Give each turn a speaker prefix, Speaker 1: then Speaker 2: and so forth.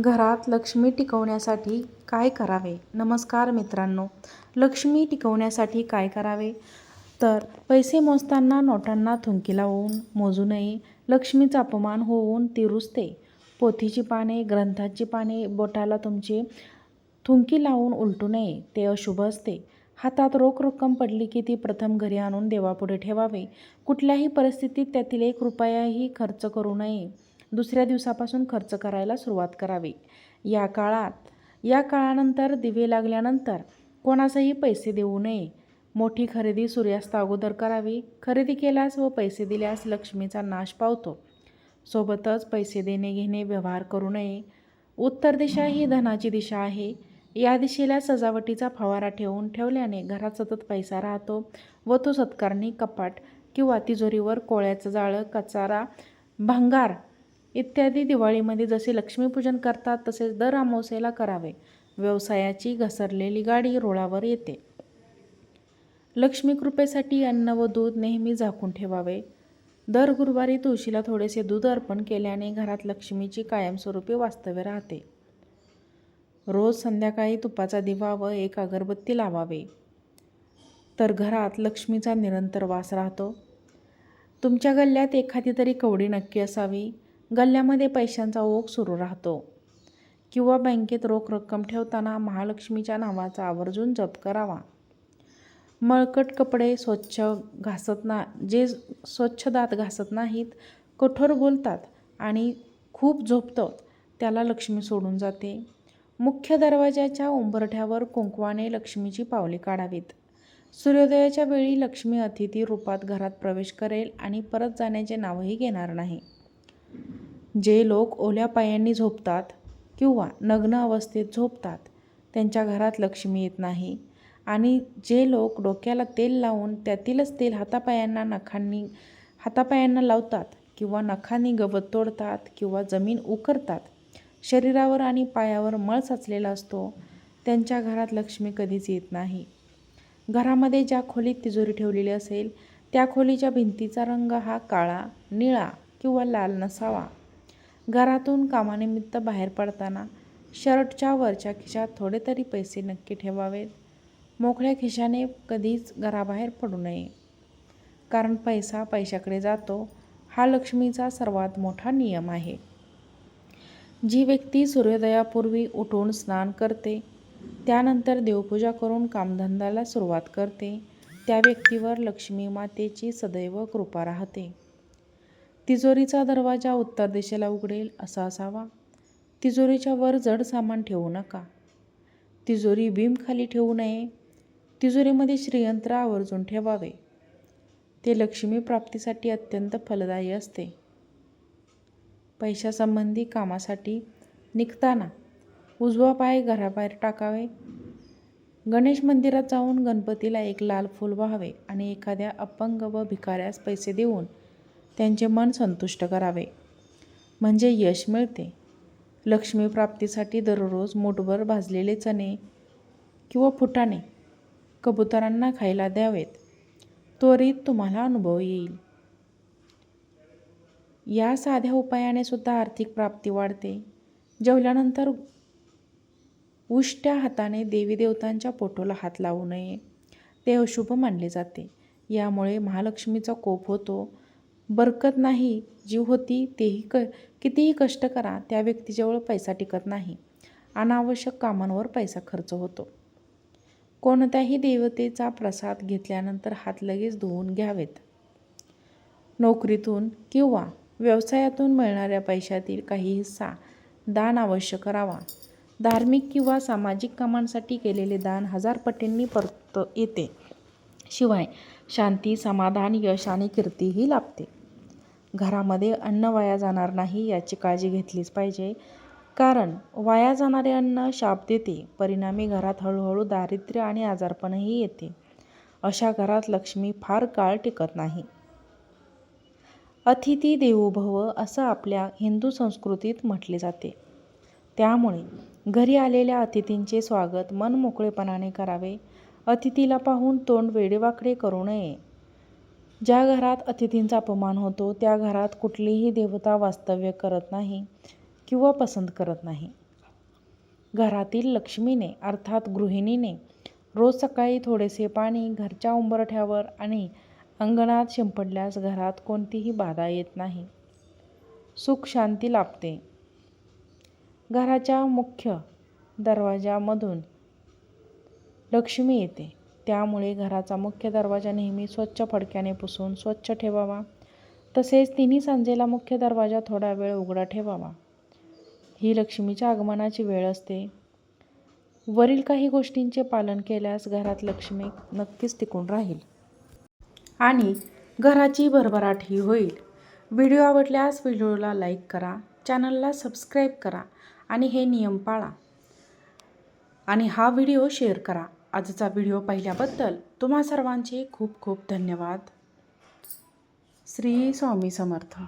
Speaker 1: घरात लक्ष्मी टिकवण्यासाठी काय करावे? नमस्कार मित्रांनो. लक्ष्मी टिकवण्यासाठी काय करावे? तर पैसे मोजताना नोटांना थुंकी लावून मोजू नये लक्ष्मीचा अपमान होऊन ती रुजते. पोथीची पाने ग्रंथाची पाने बोटाला तुमचे थुंकी लावून उलटू नये ते अशुभ असते. हातात रोख रक्कम पडली की ती प्रथम घरी आणून देवापुढे ठेवावे. कुठल्याही परिस्थितीत त्यातील एक रुपयाही खर्च करू नये. दुसऱ्या दिवसापासून खर्च करायला सुरुवात करावी. या काळात या काळानंतर दिवे लागल्यानंतर कोणासही पैसे देऊ नये. मोठी खरेदी सूर्यास्त अगोदर करावी. खरेदी केल्यास व पैसे दिल्यास लक्ष्मीचा नाश पावतो. सोबतच पैसे देणे घेणे व्यवहार करू नये. उत्तर दिशा ही धनाची दिशा आहे. या दिशेला सजावटीचा फवारा ठेवून ठेवल्याने घरात सतत पैसा राहतो व तो सत्कारणी कपाट किंवा तिजोरीवर कोळ्याचं जाळं कचारा भंगार इत्यादी दिवाळीमध्ये जसे लक्ष्मीपूजन करतात तसेच दर अमावस्येला करावे. व्यवसायाची घसरलेली गाडी रुळावर येते. लक्ष्मी कृपेसाठी अन्न व दूध नेहमी झाकून ठेवावे. दर गुरुवारी तुळशीला थोडेसे दूध अर्पण केल्याने घरात लक्ष्मीची कायमस्वरूपी वास्तव्य राहते. रोज संध्याकाळी तुपाचा दिवा व एक अगरबत्ती लावावे. तर घरात लक्ष्मीचा निरंतर वास राहतो. तुमच्या गल्ल्यात एखादी तरी कवडी नक्की असावी. गल्ल्यामध्ये पैशांचा ओघ सुरू राहतो. किंवा बँकेत रोख रक्कम ठेवताना महालक्ष्मीच्या नावाचा आवर्जून जप करावा. मळकट कपडे स्वच्छ घासत ना जे स्वच्छ दात घासत नाहीत कठोर बोलतात आणि खूप झोपतं त्याला लक्ष्मी सोडून जाते. मुख्य दरवाजाच्या उंबरठ्यावर कुंकवाने लक्ष्मीची पावले काढावीत. सूर्योदयाच्या वेळी लक्ष्मी अतिथी रूपात घरात प्रवेश करेल आणि परत जाण्याचे नावही घेणार नाही. जे लोक ओल्या पायांनी झोपतात किंवा नग्न अवस्थेत झोपतात त्यांच्या घरात लक्ष्मी येत नाही. आणि जे लोक डोक्याला तेल लावून त्यातीलच तेल हातापायांना नखांनी हातापायांना लावतात किंवा नखांनी गवत तोडतात किंवा जमीन उकरतात शरीरावर आणि पायावर मळ साचलेला असतो त्यांच्या घरात लक्ष्मी कधीच येत नाही. घरामध्ये ज्या खोलीत तिजोरी ठेवलेली असेल त्या खोलीच्या भिंतीचा रंग हा काळा निळा किंवा लाल नसावा. घरातून कामानिमित्त बाहेर पडताना शर्टच्या वरच्या खिशात थोडे तरी पैसे नक्की ठेवावेत. मोकळ्या खिशाने कधीच घराबाहेर पडू नये. कारण पैसा पैशाकडे जातो हा लक्ष्मीचा सर्वात मोठा नियम आहे. जी व्यक्ती सूर्योदयापूर्वी उठून स्नान करते त्यानंतर देवपूजा करून कामधंद्याला सुरुवात करते त्या व्यक्तीवर लक्ष्मी मातेची सदैव कृपा राहते. तिजोरीचा दरवाजा उत्तर दिशेला उघडेल असा असावा. तिजोरीच्या वर जड सामान ठेवू नका. तिजोरी खाली ठेवू नये. तिजोरीमध्ये श्रीयंत्र आवर्जून ठेवावे. ते लक्ष्मी प्राप्तीसाठी अत्यंत फलदायी असते. पैशासंबंधी कामासाठी निघताना उजवा पाय घराबाहेर टाकावे. गणेश मंदिरात जाऊन गणपतीला एक लाल फूल व्हावे आणि एखाद्या अपंग व भिकाऱ्यास पैसे देऊन त्यांचे मन संतुष्ट करावे. म्हणजे यश मिळते. लक्ष्मी प्राप्तीसाठी दररोज मोठभर भाजलेले चणे किंवा फुटाणे कबुतरांना खायला द्यावेत. त्वरित तुम्हाला अनुभव येईल. या साध्या उपायाने सुद्धा आर्थिक प्राप्ती वाढते. जेवल्यानंतर उष्ट्या हाताने देवी देवतांच्या पोटोला हात लावू नये. ते अशुभ मानले जाते. यामुळे महालक्ष्मीचा कोप होतो. बरकत नाही जीव होती तेही क कितीही कष्ट करा त्या व्यक्तीजवळ पैसा टिकत नाही. अनावश्यक कामांवर पैसा खर्च होतो. कोणत्याही देवतेचा प्रसाद घेतल्यानंतर हात लगेच धुवून घ्यावेत. नोकरीतून किंवा व्यवसायातून मिळणाऱ्या पैशातील काही हिस्सा दान अवश्य करावा. धार्मिक किंवा सामाजिक कामांसाठी केलेले दान हजार पटींनी परत येते. शिवाय शांती समाधान यश आणि कीर्तीही लाभते. घरामध्ये अन्न वाया जाणार नाही याची काळजी घेतलीच पाहिजे. कारण वाया जाणारे अन्न शाप देते परिणामी घरात हळूहळू दारिद्र्य आणि आजारपणही येते. अशा घरात लक्ष्मी फार काळ टिकत नाही. अतिथी देवो भव असं आपल्या हिंदू संस्कृतीत म्हटले जाते. त्यामुळे घरी आलेल्या अतिथींचे स्वागत मन मोकळेपणाने करावे. अतिथीला पाहून तोंड वेडेवाकडे करू नये. ज्या घरात अतिथींचा अपमान होतो त्या घरात कुठलीही देवता वास्तव्य करत नाही किंवा पसंत करत नाही. घरातील लक्ष्मीने अर्थात गृहिणीने रोज सकाळी थोडेसे पाणी घरच्या उंबरठ्यावर आणि अंगणात शिंपडल्यास घरात कोणतीही बाधा येत नाही. सुख शांती लाभते. घराच्या मुख्य दरवाजामधून लक्ष्मी येते. त्यामुळे घराचा मुख्य दरवाजा नेहमी स्वच्छ फडक्याने पुसून स्वच्छ ठेवावा. तसेच तिन्ही सांजेला मुख्य दरवाजा थोडा वेळ उघडा ठेवावा. ही लक्ष्मीच्या आगमनाची वेळ असते. वरील काही गोष्टींचे पालन केल्यास घरात लक्ष्मी नक्कीच टिकून राहील. आणि घराची भरभराटही होईल. व्हिडिओ आवडल्यास व्हिडिओला लाईक करा चॅनलला सबस्क्राईब करा आणि हे नियम पाळा. आणि हा व्हिडिओ शेअर करा. आजचा व्हिडिओ पाहिल्याबद्दल तुम्हा सर्वांचे खूप खूप धन्यवाद. श्री स्वामी समर्थ.